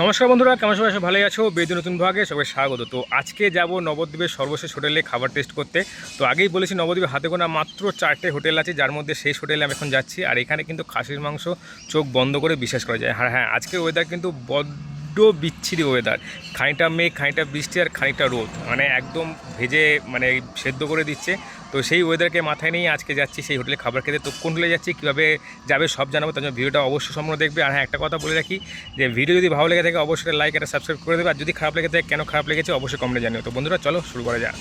নমস্কার বন্ধুরা, কেমন সবাই? সব ভালোই আছো। বেদি নতুন ভাগে সবাই স্বাগত। তো আজকে যাব নবদ্বীপের সর্বশেষ হোটেলে খাবার টেস্ট করতে। তো আগেই বলেছি নবদ্বীপে হাতে গোনা মাত্র চারটে হোটেল আছে, যার মধ্যে সেই হোটেলে আমি এখন যাচ্ছি। আর এখানে কিন্তু খাসির মাংস চোখ বন্ধ করে বিশ্বাস করা যায়। হ্যাঁ হ্যাঁ আজকে ওয়েদার কিন্তু বড্ড বিচ্ছিরি ওয়েদার খানিকটা মেঘ খানিকটা বৃষ্টি আর খানিকটা রোদ। মানে একদম ভেজে মানে সেদ্ধ করে দিচ্ছে। তো সেই ওয়েদারকে মাথায় নিয়ে আজকে যাচ্ছি সেই হোটেলে খাবার খেতে। তো কোন হোটেলে যাচ্ছি, কীভাবে যাবে সব জানাব, তার জন্য ভিডিওটা অবশ্যই সম্পূর্ণ দেখবে। আর হ্যাঁ একটা কথা বলে রাখি যে ভিডিও যদি ভালো লেগে থাকে, অবশ্যই লাইক একটা সাবস্ক্রাইব করে দেবে। আর যদি খারাপ লেগে থাকে, কেন খারাপ লেগেছে, অবশ্যই কমেন্টে জানিও। তো বন্ধুরা, চলো শুরু করা যাক।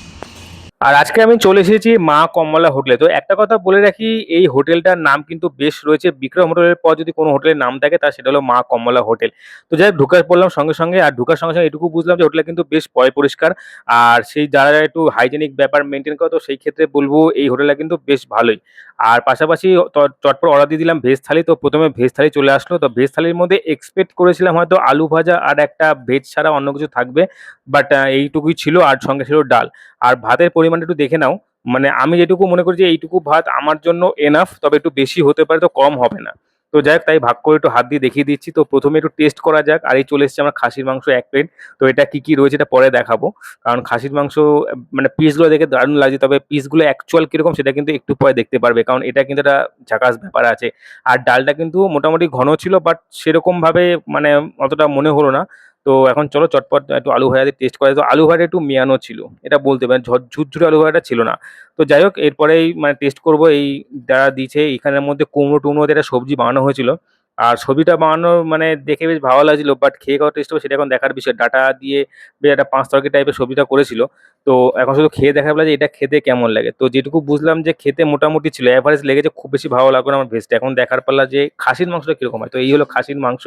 আর আজকে আমি চলে এসেছি মা কমলা হোটেলে। তো একটা কথা বলে রাখি, এই হোটেলটার নাম কিন্তু বেশ রয়েছে। বিক্রম হোটেলের পর যদি কোনো হোটেলের নাম থাকে তা সেটা হলো মা কমলা হোটেল। তো যাই ঢুকার পড়লাম সঙ্গে সঙ্গে, আর ঢুকার সঙ্গে সঙ্গে এটুকু বুঝলাম যে হোটেলে কিন্তু বেশ পয় পরিষ্কার। আর সেই যারা একটু হাইজেনিক ব্যাপার মেনটেন করে, তো সেই ক্ষেত্রে বলব এই হোটেলটা কিন্তু বেশ ভালোই। আর পাশাপাশি চটপট অর্ডার দিয়ে দিলাম ভেজ থালি। তো প্রথমে ভেজ থালি চলে আসলো। তো ভেজ থালির মধ্যে এক্সপেক্ট করেছিলাম হয়তো আলু ভাজা আর একটা ভেজ ছাড়া অন্য কিছু থাকবে। বাট এইটুকুই ছিল আর সঙ্গে ছিল ডাল। আর ভাতের পরিমাণটা একটু দেখে নাও। মানে আমি যেটুকু মনে করি যে এইটুকু ভাত আমার জন্য এনাফ তবে একটু বেশি হতে পারে তো কম হবে না। তো যাই তাই ভাগ করে একটু হাত দিয়ে দেখিয়ে দিচ্ছি। তো প্রথমে একটু টেস্ট করা যাক, আর এই চলে এসেছে আমার খাসির মাংস এক প্লেট তো এটা কি কি রয়েছে এটা পরে দেখাবো। কারণ খাসির মাংস মানে পিসগুলো দেখে দারুণ লাগছে, তবে পিসগুলো অ্যাকচুয়াল কীরকম সেটা কিন্তু একটু পরে দেখতে পারবে, কারণ এটা কিন্তু একটা ঝাঁকাস ব্যাপার আছে। আর ডালটা কিন্তু মোটামুটি ঘন ছিল বাট সেরকমভাবে মানে অতটা মনে হলো না। তো এখন চলো চটপট একটু আলু ভাজা টেস্ট করা। তো আলু ভাজা একটু মেয়ানো ছিল, এটা বলতে পারেন ঝর ঝুরঝুরে আলু ভাজাটা ছিল না। তো যাই হোক, এরপরেই মানে টেস্ট করব এই যারা দিয়েছে এখানের মধ্যে কুমড়ো টুমড়ো একটা সবজি বানানো হয়েছিল। আর ছবিটা বানানো মানে দেখে বেশ ভালো লাগছিল বাট খেয়ে খাওয়া টেস্ট হবে সেটা এখন দেখার বিষয়। ডাটা দিয়ে বেশ একটা পাঁচ তরকারি টাইপের সবজিটা করেছিল। তো এখন শুধু খেয়ে দেখা পেলা যে এটা খেতে কেমন লাগে। তো যেটুকু বুঝলাম যে খেতে মোটামুটি ছিল অ্যাভারেজ লেগেছে, খুব বেশি ভালো লাগল আমার ভেজটা এখন দেখার পারলা যে খাসির মাংসটা কীরকম হয়। তো এই হলো খাসির মাংস।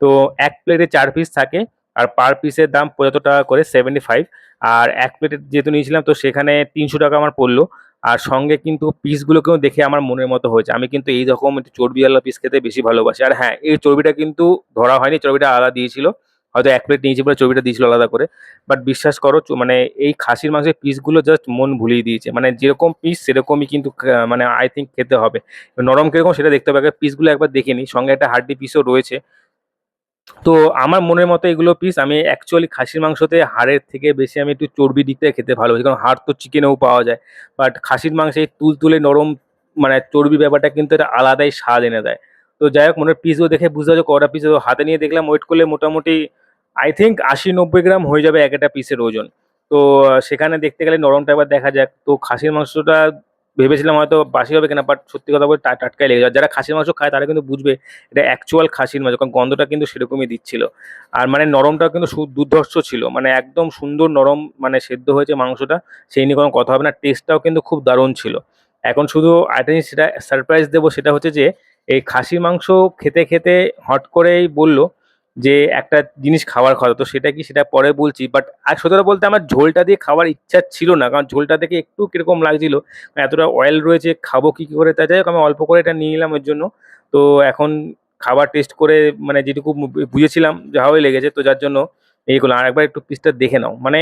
তো এক প্লেটে চার পিস থাকে। আর পার পিসের দাম পঁচাত্তর টাকা করে সেভেন্টি ফাইভ আর এক প্লেটে যেহেতু নিয়েছিলাম, তো সেখানে তিনশো টাকা আমার পড়ল। আর সঙ্গে কিন্তু পিসগুলোকেও দেখে আমার মনের মতো হয়েছে। আমি কিন্তু এই রকম একটু চর্বিওয়ালা পিস খেতে বেশি ভালোবাসি। আর হ্যাঁ এই চর্বিটা কিন্তু ধরা হয়নি, চর্বিটা আলাদা দিয়েছিল। হয়তো এক প্লেট নিয়েছি বলে চর্বিটা দিয়েছিল আলাদা করে। বাট বিশ্বাস করো মানে এই খাসির মাংসের পিসগুলো জাস্ট মন ভুলিয়ে দিয়েছে। মানে যেরকম পিস সেরকমই কিন্তু মানে আই থিঙ্ক খেতে হবে। নরম কীরকম সেটা দেখতে হবে। পিসগুলো একবার দেখে নিই। সঙ্গে একটা হাড্ডি পিসও রয়েছে। তো আমার মনের মতো এগুলো পিস আমি অ্যাকচুয়ালি খাসির মাংসতে হাড়ের থেকে বেশি আমি একটু চর্বি দিকটা খেতে ভালোবাসি। কারণ হাড় তো চিকেনেও পাওয়া যায়। বাট খাসির মাংসে তুল তুলে নরম মানে চর্বি ব্যাপারটা কিন্তু একটা আলাদাই স্বাদ এনে দেয়। তো যাই হোক, মনের পিসগুলো দেখে বুঝতে পারছ কটা পিস হাতে নিয়ে দেখলাম ওয়েট করলে মোটামুটি আই থিঙ্ক আশি নব্বই গ্রাম হয়ে যাবে এক একটা পিসের ওজন। তো সেখানে দেখতে গেলে নরমটা একবার দেখা যাক। তো খাসির মাংসটা ভেবেছিলাম হয়তো বাসি হবে কিনা বাট সত্যি কথা বলে টাটকাই লেগে যায় যারা খাসির মাংস খায়, তারা কিন্তু বুঝবে এটা অ্যাকচুয়াল খাসির মাংস, কারণ গন্ধটা কিন্তু সেরকমই দিচ্ছিল। আর মানে নরমটাও কিন্তু দুর্ধর্ষ ছিল। মানে একদম সুন্দর নরম মানে সেদ্ধ হয়েছে মাংসটা, সেই নিয়ে কোনো কথা হবে না। টেস্টটাও কিন্তু খুব দারুণ ছিল। এখন শুধু একটা জিনিস সেটা সারপ্রাইজ দেবো, সেটা হচ্ছে যে, এই খাসির মাংস খেতে খেতে হট করেই বলল যে একটা জিনিস খাবার খাওয়া তো সেটা কি সেটা পরে বলছি বাট আর সত্যি বলতে আমার ঝোলটা দিয়ে খাওয়ার ইচ্ছা ছিল না, কারণ ঝোলটা দেখে একটু কীরকম লাগছিল। এতটা অয়েল রয়েছে, খাব কী করে তা যাই হোক, আমি অল্প করে এটা নিয়ে নিলাম এর জন্য। তো এখন খাবার টেস্ট করে মানে যেটুকু বুঝেছিলাম যে ভালোই লেগেছে, তো যার জন্য এইগুলো আর একবার একটু পিসটা দেখে নাও। মানে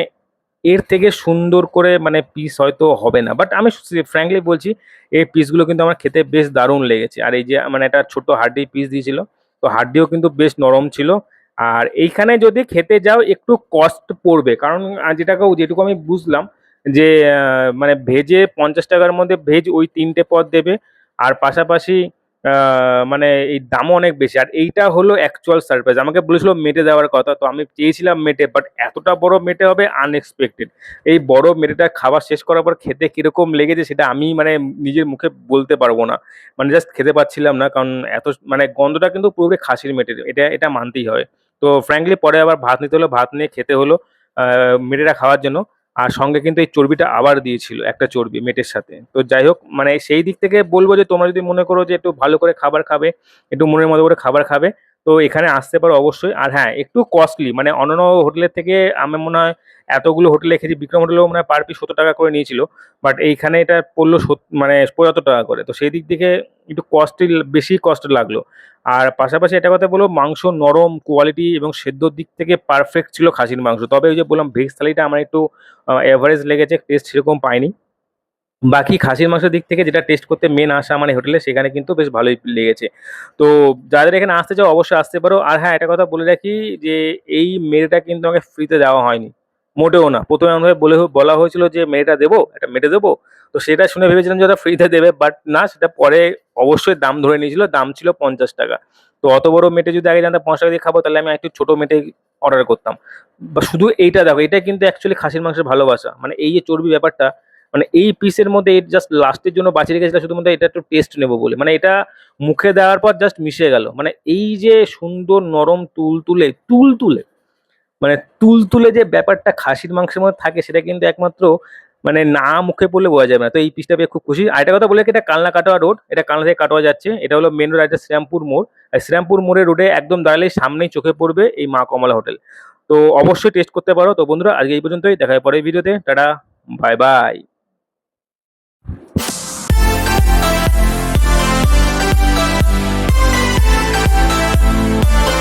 এর থেকে সুন্দর করে মানে পিস হয়তো হবে না বাট আমি ফ্র্যাঙ্কলি বলছি, এই পিসগুলো কিন্তু আমার খেতে বেশ দারুণ লেগেছে। আর এই যে মানে একটা ছোট হার্ডি পিস দিয়েছিল তো হাড্ডিও কিন্তু বেশ নরম ছিল। আর এইখানে যদি খেতে যাও, একটু কস্ট পড়বে। কারণ যেটাকেও যেটাকে আমি বুঝলাম যে মানে ভেজে পঞ্চাশ টাকার মধ্যে ভেজ ওই তিনটে পদ দেবে। আর পাশাপাশি মানে এই দামও অনেক বেশি। আর এইটা হলো অ্যাকচুয়াল সারপ্রাইজ আমাকে বলেছিল মেটে দেওয়ার কথা, তো আমি চেয়েছিলাম মেটে বাট এতটা বড় মেটে হবে আনএক্সপেক্টেড এই বড় মেটেটা খাবার শেষ করার পর খেতে কীরকম লেগেছে সেটা আমি মানে নিজের মুখে বলতে পারব না। মানে জাস্ট খেতে পাচ্ছিলাম না, কারণ এত মানে গন্ধটা কিন্তু পুরোপুরি খাসির মেটের এটা এটা মানতেই হয়। তো ফ্র্যাঙ্কলি পরে আবার ভাত নিতে হলো, ভাত নিয়ে খেতে হলো মেটেটা খাওয়ার জন্য। আর সঙ্গে কিন্তু এই চর্বিটা আবার দিয়েছিল একটা চর্বি মেটের সাথে। তো যাই হোক মানে সেই দিক থেকে বলব যে তোমরা যদি মনে করো যে একটু ভালো করে খাবার খাবে, একটু মনের মতো করে খাবার খাবে তো এখানে আসতে পারো অবশ্যই। আর হ্যাঁ একটু কস্টলি মানে অন্যান্য হোটেলের থেকে আমি মনে হয় এতগুলো হোটেলে খেয়েছি বিক্রম হোটেলেও মনে হয় পার পিস সত্তর টাকা করে নিয়েছিল। বাট এইখানে এটা পড়ল মানে পঁচাত্তর টাকা করে। তো সেই দিক থেকে একটু কস্টলি বেশি কষ্ট লাগল। আর পাশাপাশি একটা কথা বলব মাংস নরম কোয়ালিটি এবং সেদ্ধর দিক থেকে পারফেক্ট ছিল খাসির মাংস। তবে ওই যে বললাম ভেজ থালিটা আমার একটু এভারেজ লেগেছে টেস্ট সেরকম পাইনি। বাকি খাসির মাংসের দিক থেকে যেটা টেস্ট করতে মেন আসা মানে হোটেলে সেখানে কিন্তু বেশ ভালোই লেগেছে। তো যাদের এখানে আসতে চাও অবশ্যই আসতে পারো। আর হ্যাঁ একটা কথা বলে রাখি যে এই মেয়েটা কিন্তু আমাকে ফ্রিতে দেওয়া হয়নি। মোটেও না। প্রথমে আমাকে বলে বলা হয়েছিল যে মেয়েটা দেবো এটা মেটে দেবো। তো সেটা শুনে ভেবেছিলাম যে ওটা ফ্রিতে দেবে বাট না, সেটা পরে অবশ্যই দাম ধরে নিয়েছিল। দাম ছিল পঞ্চাশ টাকা। তো অত বড় মেটে যদি আগে জানতাম পঞ্চাশ টাকা দিয়ে খাব, তাহলে আমি একটু ছোটো মেটে অর্ডার করতাম। বা শুধু এইটা দেখো, এটা কিন্তু অ্যাকচুয়ালি খাসির মাংসের ভালোবাসা। মানে এই যে চর্বি ব্যাপারটা মানে এই পিসের মধ্যে এর জাস্ট লাস্টের জন্য বাঁচিয়ে রেখেছিল শুধুমাত্র এটা একটু টেস্ট নেব বলে। মানে এটা মুখে দেওয়ার পর জাস্ট মিশে গেল। মানে এই যে সুন্দর নরম তুল তুলে তুল তুলে মানে তুল তুলে যে ব্যাপারটা খাসির মাংসের মধ্যে থাকে, সেটা কিন্তু একমাত্র মানে না মুখে পড়লে বোঝা যাবে না। তো এই পিসটা পেয়ে খুব খুশি। আর একটা কথা বলে এটা কালনা কাটোয়া রোড এটা কালনা থেকে কাটোয়া যাচ্ছে। এটা হলো মেন রোড একটা শ্রীরামপুর মোড়। আর শ্রীরামপুর মোড়ের রোডে একদম দাঁড়ালেই সামনেই চোখে পড়বে এই মা কমলা হোটেল। তো অবশ্যই টেস্ট করতে পারো। তো বন্ধুরা, আজকে এই পর্যন্তই। দেখা পরে ভিডিওতে টাটা বাই বাই Bye.